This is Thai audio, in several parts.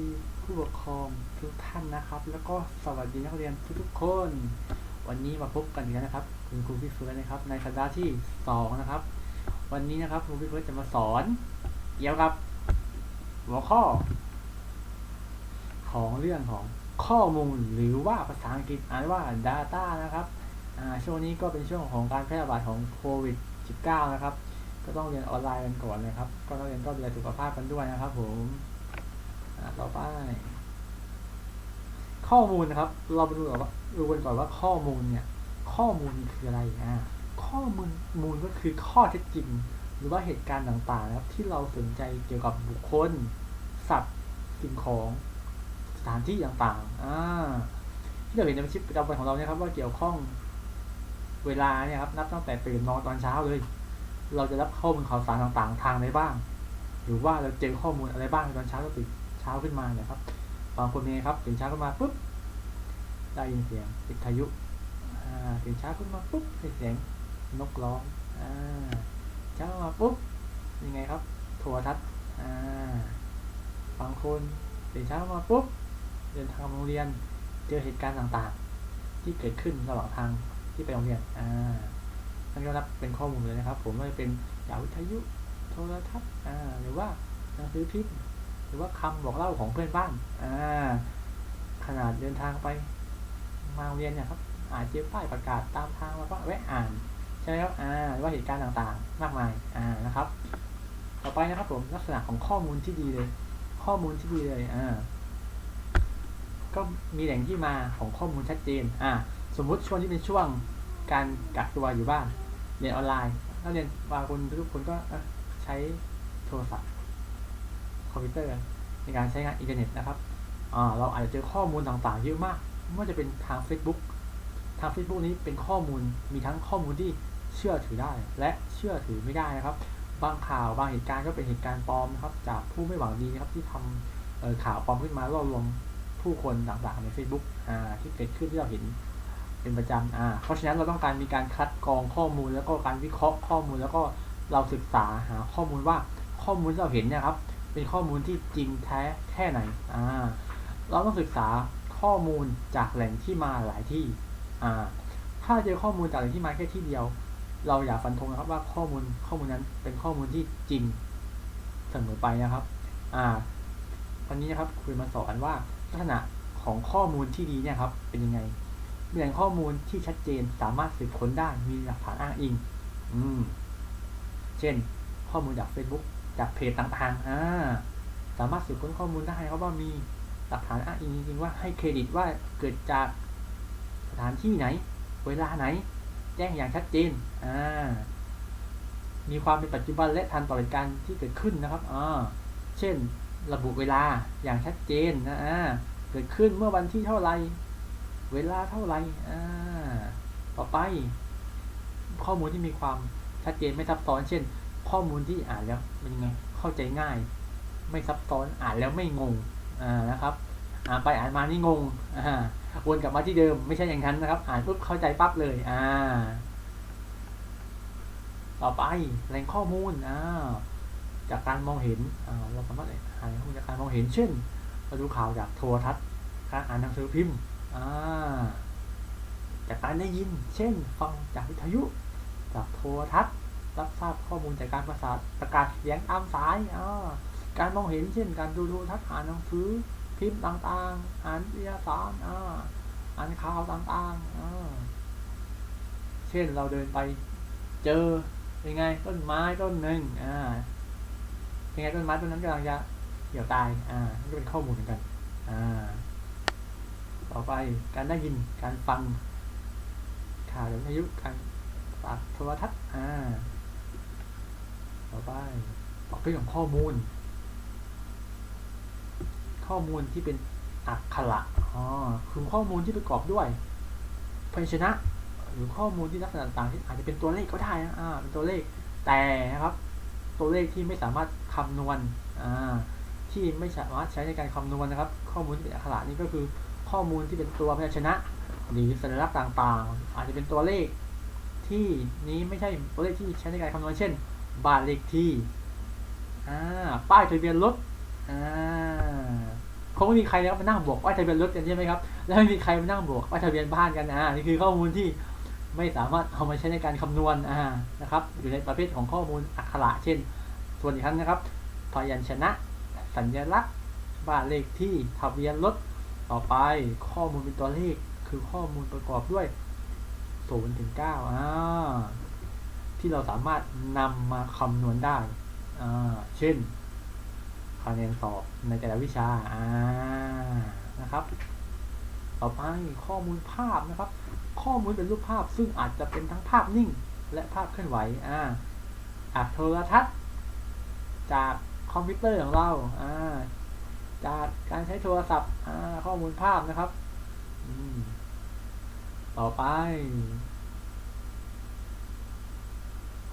ดีผู้ปกครองทุกท่านนะครับ แล้วก็สวัสดีนักเรียนทุกๆคน วันนี้มาพบกันอีกแล้วนะครับคุณครูพี่เฟิร์สนะครับ ในสัปดาห์ที่สองนะครับ วันนี้นะครับครูพี่เฟิร์สจะมาสอนเกี่ยวกับ หัวข้อ ของเรื่องของข้อมูลหรือว่าภาษาอังกฤษอ่านว่า data นะครับอ่าช่วงนี้ก็เป็นช่วงของการแพร่ระบาดของโควิด -19 นะครับ ก็ต้องเรียนออนไลน์กันก่อนนะครับ ก็ต้องเรียนก็ดูแลสุขภาพกันด้วยนะครับผม ต่อไป ข้อมูลนะครับ เราไปดูก่อนว่าดูกันก่อนว่าข้อมูลเนี่ย ข้อมูลคืออะไรอ่าข้อมูลมูลก็คือข้อเท็จจริง หรือว่าเหตุการณ์ต่างๆนะครับที่เราสนใจเกี่ยวกับบุคคล สัตว์สิ่งของสถานที่ต่างๆอ่าที่เราเห็นในชีวิตประจำวันของเราเนี่ยครับว่าเกี่ยวข้องเวลาเนี่ยครับนับตั้งแต่ตื่นนอนตอนเช้าเลย เราจะรับข้อมูลข่าวสารต่างๆ ทางไหนบ้าง หรือว่าเราเจอข้อมูลอะไรบ้างตอนเช้าเราตื่น ช้าขึ้นมาเนี่ยครับบางคนเนี่ยครับตื่นเช้าขึ้นมาปุ๊บได้ยินเสียงวิทยุตื่นเช้าขึ้นมาปุ๊บได้เสียงนกร้องเช้ามาปุ๊บยังไงครับโทรทัศน์บางคนตื่นเช้ามาปุ๊บเดินทางมาโรงเรียนเจอเหตุการณ์ต่างๆ ที่เกิดขึ้นระหว่างทางที่ไปโรงเรียนอ่านั่นก็นับเป็นข้อมูลเลยนะครับ ผมไม่ว่าเป็นจากวิทยุโทรทัศน์อ่าหรือว่าหนังสือพิมพ์ หรือว่าคำบอกเล่าของเพื่อนบ้านอ่าขนาดเดินทางไปมาเรียนเนี่ยครับอาจเจอป้ายประกาศตามทางแล้วก็แวะอ่านใช่ไหมครับอ่าหรือว่าเหตุการณ์ต่างๆ มากมายอ่านะครับ ต่อไปนะครับผมลักษณะของข้อมูลที่ดีเลย ข้อมูลที่ดีเลยอ่าก็มีแหล่งที่มาของข้อมูลชัดเจนอ่าสมมุติช่วงที่เป็นช่วงการกักตัวอยู่บ้านเรียนออนไลน์นักเรียนบางคนทุกคนก็ใช้โทรศัพท์ อมพิวเตอร์ ในการใช้งานอินเทอร์เน็ตนะครับเราอาจจะเจอข้อมูลต่างๆเยอะมากไม่ว่าจะเป็นทาง Facebook ทาง Facebook นี้เป็นข้อมูลมีทั้งข้อมูลที่เชื่อถือได้ และเชื่อถือไม่ได้นะครับ บางข่าวบางเหตุการณ์ก็เป็นเหตุการณ์ปลอมนะครับ จากผู้ไม่หวังดีนะครับที่ทำเอ่อข่าวปลอมขึ้นมาล่อลวงผู้คนต่างๆใน Facebook อ่าที่เกิดขึ้นที่เราเห็นเป็นประจำอ่าเพราะฉะนั้นเราต้องการมีการคัดกรองข้อมูลแล้วก็การวิเคราะห์ข้อมูลแล้วก็เราศึกษาหาข้อมูลว่าข้อมูลที่เราเห็นเนี่ยครับ เป็นข้อมูลที่จริงแท้แค่ไหนอ่าเราต้องศึกษาข้อมูลจากแหล่งที่มาหลายที่อ่าถ้าเจอข้อมูลจากแหล่งที่มาแค่ที่เดียว เราอย่าฟันธงนะครับว่าข้อมูลข้อมูลนั้นเป็นข้อมูลที่จริงเสมอไปนะครับอ่าวันนี้นะครับคุยมาสอนว่าลักษณะของข้อมูลที่ดีเนี่ยครับเป็นยังไงมีแหล่งข้อมูลที่ชัดเจนสามารถสืบค้นได้มีหลักฐานอ้างอิง อืม เช่น ข้อมูลจาก Facebook จากเพจต่างๆอ่าสามารถสืบค้นข้อมูลได้ครับว่ามีหลักฐานอ้างอิงจริงๆว่าให้เครดิตว่าเกิดจากสถานที่ไหน เวลาไหน แจ้งอย่างชัดเจนอ่ามีความเป็นปัจจุบันและทันต่อเหตุการณ์ที่เกิดขึ้นนะครับอ่าเช่น ระบุเวลาอย่างชัดเจนนะอ่าเกิดขึ้นเมื่อวันที่เท่าไหรเวลาเท่าไหรอ่าต่อไป ข้อมูลที่มีความชัดเจนไม่ซับซ้อนเช่น ข้อมูลที่อ่านแล้วเป็นไงเข้าใจง่าย ไม่ซับซ้อนอ่านแล้วไม่งงอ่านะครับ อ่านไปอ่านมานี่งงอ่าวนกลับมาที่เดิมไม่ใช่อย่างนั้นนะครับ อ่านปุ๊บเข้าใจปั๊บเลยอ่า ต่อไปแหล่งข้อมูลอ่าจากการมองเห็นอ่าเราสามารถหาแหล่งข้อมูลจากการมองเห็นเช่นเราดูข่าวจากโทรทัศน์การอ่านหนังสือพิมพ์อ่าจากการได้ยิน เช่น ฟังจากวิทยุ จากโทรทัศน์ รับทราบข้อมูลจากการประสาทประกาศเสียงตามสายอการมองเห็นเช่นการดูโทรทัศน์อ่านหนังสือพิมพ์ต่างๆ อ่านวิทยาสารอ่าอ่านข่าวต่างๆอ่าเช่นเราเดินไปเจอเป็นไงต้นไม้ต้นหนึ่งอ่าเป็นไงต้นไม้ต้นนั้นกำลังจะเหี่ยวตายอ่านี่ก็เป็นข้อมูลเหมือนกันอ่าต่อไปการได้ยินการฟังข่าวจากวิทยุการฝากโทรทัศน์อ่า ต่อไปต่อไปของข้อมูล ข้อมูลที่เป็นอักขระอ๋อคือข้อมูลที่ประกอบด้วยพยัญชนะ หรือข้อมูลที่ลักษณะต่างๆที่อาจจะเป็นตัวเลขก็ได้นะอ่าเป็นตัวเลขแต่นะครับ ตัวเลขที่ไม่สามารถคำนวณอ่าที่ไม่สามารถใช้ในการคำนวณนะครับ ข้อมูลที่เป็นอักขระนี่ก็คือข้อมูลที่เป็นตัวพยัญชนะ หรือสัญลักษณ์ต่างๆ อาจจะเป็นตัวเลขที่นี้ไม่ใช่ตัวเลขที่ใช้ในการคำนวณเช่น บ้านเลขที่อ่าป้ายทะเบียนรถอ่าคงไม่มีใครแล้วมานั่งบวกว่าทะเบียนรถกันใช่ไหมครับ แล้วไม่มีใครมานั่งบวกว่าทะเบียนบ้านกันอ่านี่คือข้อมูลที่ไม่สามารถเอามาใช้ในการคำนวณอ่านะครับ อยู่ในประเภทของข้อมูลอักขระเช่น ส่วนอีกครั้งนะครับ พยัญชนะ สัญลักษณ์ บ้านเลขที่ทะเบียนรถต่อไปข้อมูลเป็นตัวเลขคือข้อมูลประกอบด้วยศูนย์ถึงเก้าอ่า ที่เราสามารถนำมาคำนวณได้ เช่นคะแนนสอบในแต่ละวิชาอ่านะครับ ต่อไปข้อมูลภาพนะครับ ข้อมูลเป็นรูปภาพซึ่งอาจจะเป็นทั้งภาพนิ่ง และภาพเคลื่อนไหวอ่าอาจโทรทัศน์ จากคอมพิวเตอร์ของเราอ่าจากการใช้โทรศัพท์อ่าข้อมูลภาพนะครับ ต่อไป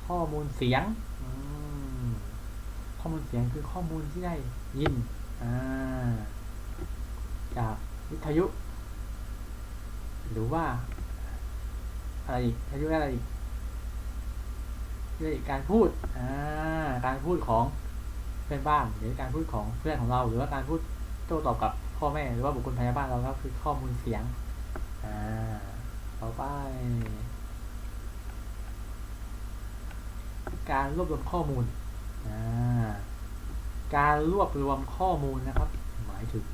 ข้อมูลเสียงอืมข้อมูลเสียงคือข้อมูลที่ได้ยินอ่าจากวิทยุ หรือว่าอะไรอีกวิทยุอะไรอีกเรื่องการพูดอ่าการพูดของเพื่อนบ้านหรือการพูดของเพื่อนของเรา หรือว่าการพูดโต้ตอบกับพ่อแม่หรือว่าบุคคลภายในบ้านเราครับคือข้อมูลเสียง อ่าต่อไป การรวบรวมข้อมูล การรวบรวมข้อมูลนะครับ หมายถึง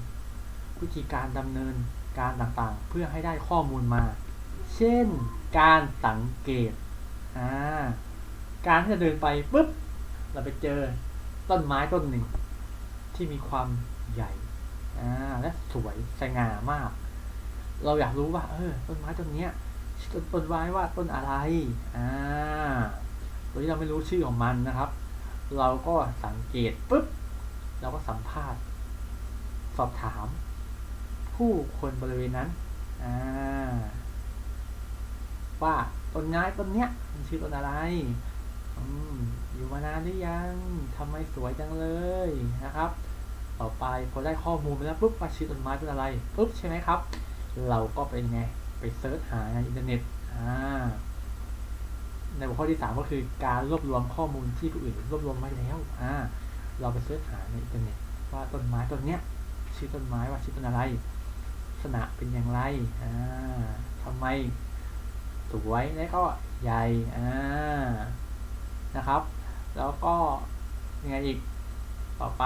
วิธีการดำเนินการต่างๆ เพื่อให้ได้ข้อมูลมา เช่น การสังเกต การที่จะเดินไปปุ๊บ เราไปเจอต้นไม้ต้นหนึ่ง ที่มีความใหญ่และสวยสง่ามาก เราอยากรู้ว่า เออ ต้นไม้ต้นนี้ต้นต้นไม้ว่าต้นอะไร อ่า โดยที่เราไม่รู้ชื่อของมันนะครับ เราก็สังเกตปุ๊บเราก็สัมภาษณ์ สอบถาม ผู้คนบริเวณนั้นว่าต้นไม้ต้นเนี้ยมันชื่อต้นอะไรออยู่มานานหรือยังทำไมสวยจังเลยนะครับ ต่อไปพอได้ข้อมูลไปแล้วปุ๊บว่าชื่อต้นไม้ต้นอะไรปุ๊บใช่ไหมครับ เราก็เป็นไงไปเซิร์ชหาในอินเทอร์เน็ตอ่า ในหัวข้อที่สามก็คือการรวบรวมข้อมูลที่ผู้อื่นรวบรวมไว้แล้วอ่าเราไปเสิร์ชหาในอินเทอร์เน็ตว่าต้นไม้ต้นเนี้ยชื่อต้นไม้ว่าชื่อต้นอะไรลักษณะเป็นอย่างไรอ่าทำไมสวยและก็ใหญ่อ่านะครับ แล้วก็ยังไงอีกต่อไป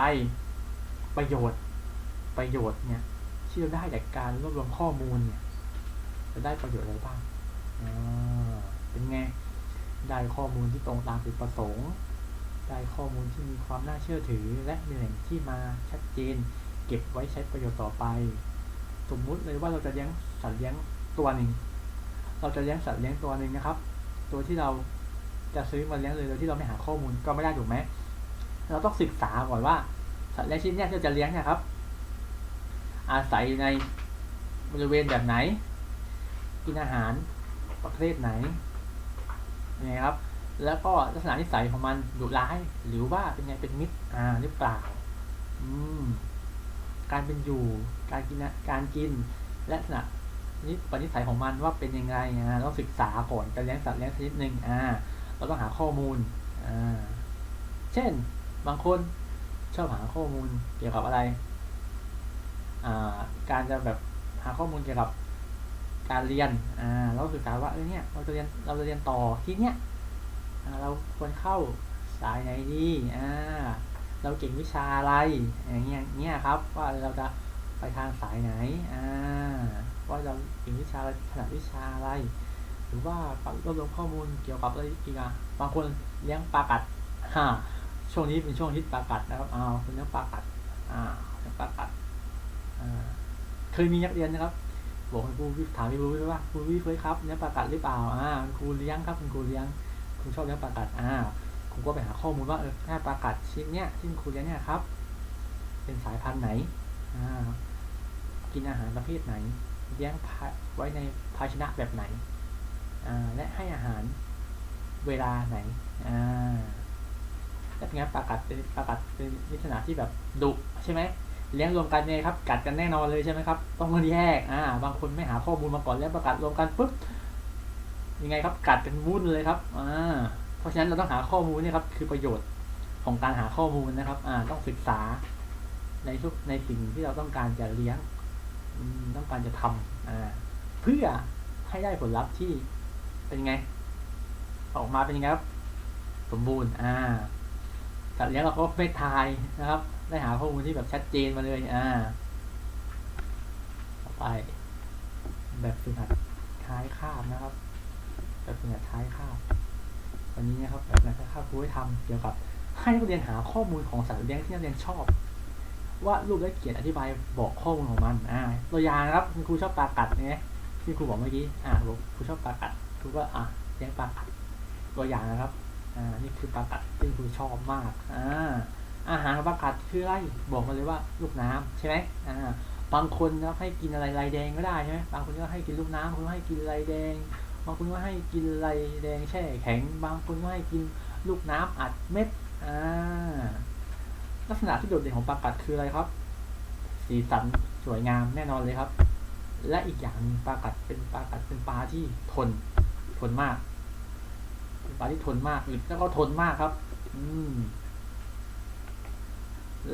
ประโยชน์ประโยชน์เนี่ยที่เราได้จากการรวบรวมข้อมูลเนี่ยจะได้ประโยชน์อะไรบ้างอ่าเป็นไง ได้ข้อมูลที่ตรงตามจุดประสงค์ ได้ข้อมูลที่มีความน่าเชื่อถือ และมีแหล่งที่มาชัดเจน เก็บไว้ใช้ประโยชน์ต่อไป สมมุติเลยว่าเราจะเลี้ยงสัตว์เลี้ยงตัวหนึ่ง เราจะเลี้ยงสัตว์เลี้ยงตัวหนึ่งนะครับ ตัวที่เราจะซื้อมาเลี้ยงเลยโดยที่เราไม่หาข้อมูลก็ไม่ได้ถูกไหม เราต้องศึกษาก่อนว่าสัตว์เลี้ยงชนิดเนี้ที่เราจะเลี้ยงนี่ยครับ อาศัยในบริเวณแบบไหน กินอาหารประเภทไหน ยังไงครับ แล้วก็ลักษณะนิสัยของมันดุร้าย หรือว่าเป็นไงเป็นมิตรอ่าหรือเปล่า อืม การเป็นอยู่ การกินนะการกิน และลักษณะนิปนิสัยของมันว่าเป็นยังไงอ่าต้องศึกษาก่อนการเลี้ยงสัตว์เลี้ยงชนิดหนึ่งอ่า เราต้องหาข้อมูลอ่าเช่น บางคนชอบหาข้อมูลเกี่ยวกับอะไร อ่า การจะแบบหาข้อมูลเกี่ยวกับ การเรียนอ่าเราศึกษาว่าเออเนี่ยเราจะเรียนเราจะเรียนต่อที่เนี้ยอ่าเราควรเข้าสายไหนดีอ่าเราเก่งวิชาอะไรอย่างเงี้ยเงี้ยครับ ว่าเราจะไปทางสายไหนอ่าว่าเราเก่งวิชาถนัดวิชาอะไร หรือว่ารวบรวมข้อมูลเกี่ยวกับอะไรอีกอะบางคนเลี้ยงปลากัดฮ่าช่วงนี้เป็นช่วงฮิตปลากัดนะครับอ้าวคุณเลี้ยงปลากัดอ่าเลี้ยงปลากัดอ่าเคยมีนักเรียนนะครับ บอกให้ครูวิถามครูวิว่าครูวิเคยครับเลี้ยงปลากัดหรือเปล่าอ่าคุณครูเลี้ยงครับคุณครูเลี้ยงคุณชอบเลี้ยงปลากัดอ่าผมก็ไปหาข้อมูลว่าเออแค่ปลากัดชนิดเนี้ยที่คุณครูเลี้ยงเนี่ยครับ เป็นสายพันธุ์ไหนอ่ากินอาหารประเภทไหน เลี้ยงไว้ในภาชนะแบบไหนอ่าและให้อาหารเวลาไหนอ่าแล้วเป็นไงปลากัดเป็นปลากัดเป็นลักษณะที่แบบดุใช่ไหม เลี้ยงรวมกันเนี่ยครับกัดกันแน่นอนเลยใช่ไหมครับต้องแยกอ่าบางคนไม่หาข้อมูลมาก่อนแล้วประกาศรวมกันปุ๊บยังไงครับกัดกันวุ่นเลยครับอ่าเพราะฉะนั้นเราต้องหาข้อมูลเนี่ยครับคือประโยชน์ของการหาข้อมูลนะครับอ่าต้องศึกษาในทุกในสิ่งที่เราต้องการจะเลี้ยงต้องการจะทำอ่าเพื่อให้ได้ผลลัพธ์ที่เป็นไง ออกมาเป็นยังไงครับ สมบูรณ์อ่าสัตว์เลี้ยงเราก็ไม่ทายนะครับ ได้หาข้อมูลที่แบบชัดเจนมาเลย อ่า ต่อไป แบบฝึกหัดท้ายคาบนะครับ แบบฝึกหัดท้ายคาบ วันนี้นะครับแบบนั้นคาบครูให้ทำเกี่ยวกับให้นักเรียนหาข้อมูลของสัตว์เลี้ยงที่นักเรียนชอบว่ารูปและเขียนอธิบายบอกข้อมูลของมัน อ่า ตัวอย่างนะครับคุณครูชอบปลากัดเนี่ยที่ครูบอกเมื่อกี้ อ่าบอกครูชอบปลากัดครูก็อะเลี้ยงปลากัด ตัวอย่างนะครับ อ่า นี่คือปลากัดที่ครูชอบมาก อ่า อาหารปลากัดคืออะไรบอกมาเลยว่าลูกน้ำใช่ไหมอ่าบางคนนะให้กินอะไรลายแดงก็ได้ใช่ไหมบางคนก็ให้กินลูกน้ำบางคนก็ให้กินลายแดงบางคนก็ให้กินลายแดงแช่แข็ง บางคนก็ให้กินลูกน้ำอัดเม็ดอ่าลักษณะที่โดดเด่นของปลากัดคืออะไรครับ สีสันสวยงามแน่นอนเลยครับ และอีกอย่างหนึงปลากัดเป็นปลากัดเป็นปลาที่ทนทนมาก เป็นปลาที่ทนมากอึดแล้วก็ทนมากครับ อืม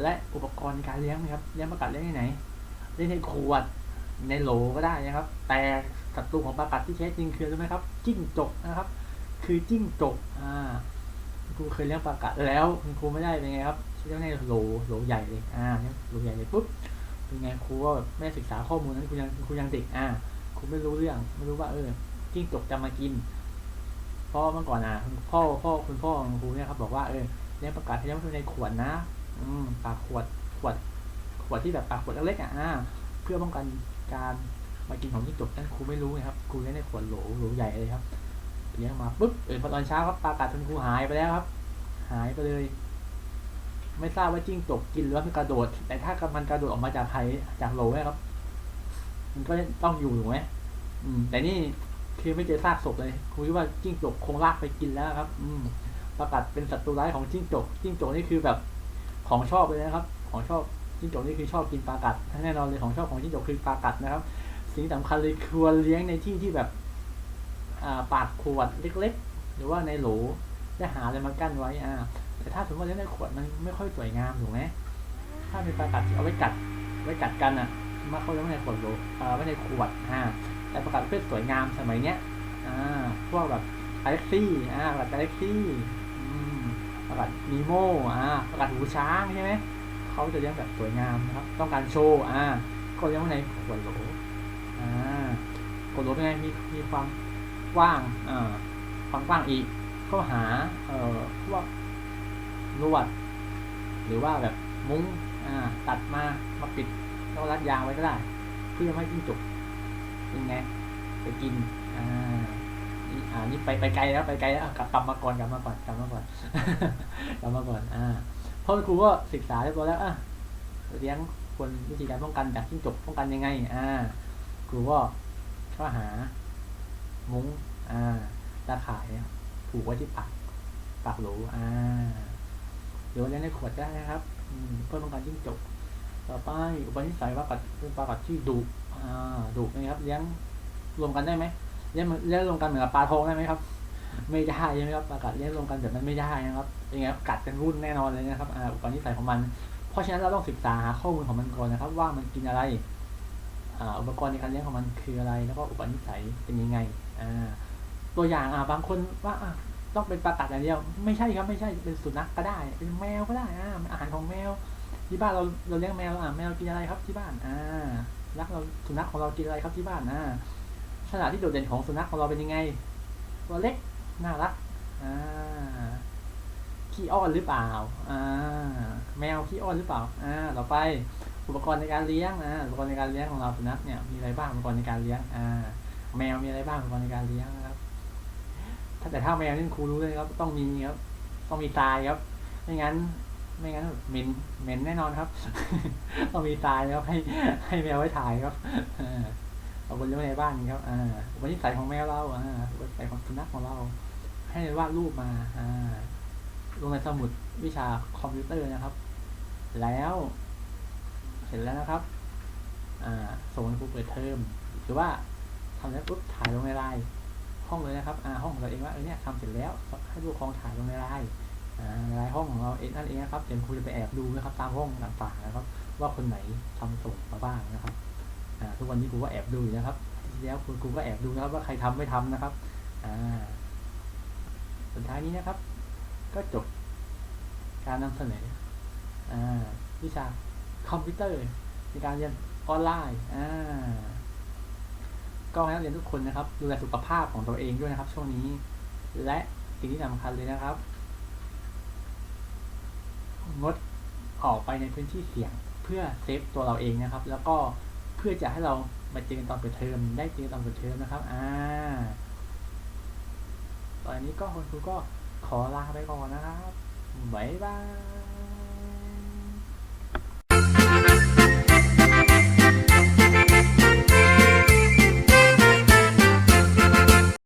และอุปกรณ์ในการเลี้ยงนะครับเลี้ยงปลากัดเลี้ยงที่ไหนเลี้ยงในขวดในโหลก็ได้นะครับ แต่ศัตรูของปลากัดที่แท้จริงคืออะไรไหมครับ จิ้งจกนะครับ คือจิ้งจกอ่าครูเคยเลี้ยงปลากัดแล้วครูไม่ได้เป็นไงครับเลี้ยงในโหลโหลใหญ่เลยอ่าเลี้ยงโหลใหญ่เลยปุ๊บเป็นไงครูก็แบบไม่ศึกษาข้อมูลนั้นครูยังครูยังเด็กอ่าครูไม่รู้เรื่องไม่รู้ว่าเออจิ้งจกจะมากินเพราะเมื่อก่อนอะพ่อพ่อคุณพ่อของครูเนี่ยครับบอกว่าเออเลี้ยงปลากัดให้เลี้ยงในขวดนะ ปากขวดขวดขวดที่แบบปากขวดเล็กๆอะอ่าเพื่อป้องกันการมากินของจิ้งจกนั่นครูไม่รู้ไงครับครูเลี้ยงในขวดโหลโหลใหญ่เลยครับเลี้ยงมาปุ๊บเออพอตอนเช้าครับปลากัดคุณครูหายไปแล้วครับ หายไปเลย ไม่ทราบว่าจิ้งจกกินหรือว่ามันกระโดด แต่ถ้ามันกระโดดออกมาจากไข่จากโหลนี่ยครับ มันก็ต้องอยู่ถูกไหมอืม แต่นี่คือไม่เจอซากศพเลยครูคิดว่าจิ้งจกคงลากไปกินแล้วครับ อืมปลากัดเป็นศัตรูร้ายของจิ้งจกจิ้งจกนี่คือแบบ ของชอบเลยนะครับ ของชอบจิ้งจกนี่คือชอบกินปลากัดแน่นอนเลยของชอบของจิ้งจกคือปลากัดนะครับ สิ่งสำคัญเลยควรเลี้ยงในที่ที่แบบอ่าปากขวดเล็ก ๆ หรือว่าในโหลได้หาอะไรมากั้นไว้อ่าแต่ถ้าสมมติว่าเลี้ยงในขวดมันไม่ค่อยสวยงามถูกไหมถ้าเป็นปลากัดเอาไว้กัดไว้กัดกันอะมาเขาเลี้ยงในขวดโหลอ่าไว้ในขวดอ่าแต่ปลากัดประเภทสวยงามสมัยเนี้ยอ่าพวกแบบกาแล็กซี่อ่าปลากัดกาแล็กซี่ อืมปลากัดนีโมอ่าปลากัดหูช้างใช่ไหมเขาจะเลี้ยงแบบสวยงามนะครับ ต้องการโชว์อ่าก็เลี้ยงไว้ในขวดโหลอ่าขวดโหลเป็นไงมีมีความกว้างอ่าความกว้างอีก ก็หาเอ่อพวกลวด หรือว่าแบบมุ้งอ่าตัดมามาปิดแล้วรัดยางไว้ก็ได้ เพื่อไม่ให้จิ้งจกเป็นไงไปกินอ่า อ่า นี่ไปไปไกลแล้วไปไกลแล้วอะกลับกลับมาก่อนกลับมาก่อนกลับมาก่อนกลับมาก่อน อ่าเพราะครูก็ศึกษาเรียบร้อยแล้วอะเลี้ยงคนวิธีการป้องกันจากจิ้งจกป้องกันยังไง อ่า ครูก็ก็หา มุ้ง อ่าตาข่ายผูกไว้ที่ปากปากหลอ่าหรือว่าเลี้ยงในขวดได้นะครับเพื่อป้องกันจิ้งจกต่อไปอุปนิสัยว่ากัดเป็นปลากัดที่ดุอ่าดุนะครับเลี้ยงรวมกันได้ไหม เลี้ยงเหมือนเลี้ยงรวมกันเหมือนกับปลาทองได้ไหมครับ ไม่ได้ใช่ไหมครับปลากัดเลี้ยงรวมกันแบบนั้นไม่ได้นะครับเป็นไงครับกัดเป็นรุ่นแน่นอนเลยนะครับอ่าอุปนิสัยของมัน เพราะฉะนั้นเราต้องศึกษาหาข้อมูลของมันก่อนนะครับ ว่ามันกินอะไรอุปกรณ์ในการเลี้ยงของมันคืออะไร แล้วก็อุปนิสัยเป็นยังไงตัวอย่างบางคนว่าต้องเป็นปลากัดอย่างเดียว ไม่ใช่ครับไม่ใช่เป็นสุนัขก็ได้ เป็นแมวก็ได้อ่าอาหารของแมว ที่บ้านเราเราเลี้ยงแมวอ่าแมวกินอะไรครับที่บ้านอ่ารักเราสุนัขของเรากินอะไรครับที่บ้านอ่า ลักษณะที่โดดเด่นของสุนัขของเราเป็นยังไง ตัวเล็กน่ารักอ่าขี้อ้อนหรือเปล่าอ่าแมวขี้อ้อนหรือเปล่าอ่าต่อไปอุปกรณ์ในการเลี้ยงอ่าอุปกรณ์ในการเลี้ยงของเราสุนัขเนี่ยมีอะไรบ้างอุปกรณ์ในการเลี้ยงอ่าแมวมีอะไรบ้างอุปกรณ์ในการเลี้ยงนะครับ ถ้าแต่ถ้าแมวนี่ครูรู้เลยครับ ต้องมีครับ ต้องมีทรายครับ ไม่งั้น ไม่งั้นเหม็นเหม็นแน่นอนครับ ต้องมีทรายครับให้ให้แมวไว้ถ่ายครับอ่า เอาบนเรื่องในบ้านครับอ่าอุปนิสัยของแมวเราอ่าอุปนิสัยของสุนัขของเรา ให้วาดรูปมาอ่าลงในสมุดวิชาคอมพิวเตอร์นะครับ แล้วเสร็จแล้วนะครับอ่าส่งให้ครูเปิดเทอมหรือว่าทำแล้วปุ๊บถ่ายลงในไลน์ห้องเลยนะครับอ่าห้องของเราเองว่าเออเนี่ยทำเสร็จแล้วให้ผู้ปกครองถ่ายลงในไลน์อ่ารายห้องของเราเองนั่นเองนะครับเดี๋ยวครูจะไปแอบดูนะครับตามห้องต่างๆนะครับ ว่าคนไหนทำส่งมาบ้างนะครับ ทุกวันนี้ครูก็แอบดูอยู่นะครับ แล้วคุณครูก็แอบดูนะครับ ว่าใครทำไม่ทำนะครับสุดท้ายนี้นะครับ ก็จบการนำเสนอวิชาคอมพิวเตอร์ในการเรียนออนไลน์ก็ให้นักเรียนทุกคนนะครับ ดูแลสุขภาพของตัวเองด้วยนะครับ ช่วงนี้ และสิ่งที่สำคัญเลยนะครับ งดออกไปในพื้นที่เสี่ยงเพื่อเซฟตัวเราเองนะครับ แล้วก็ เพื่อจะให้เรามาเจอกันตอนเปิดเทอมได้เจอกันตอนเปิดเทอมนะครับอ่าตอนนี้ก็คุณครูก็ขอลาไปก่อนนะครับบ๊ายบาย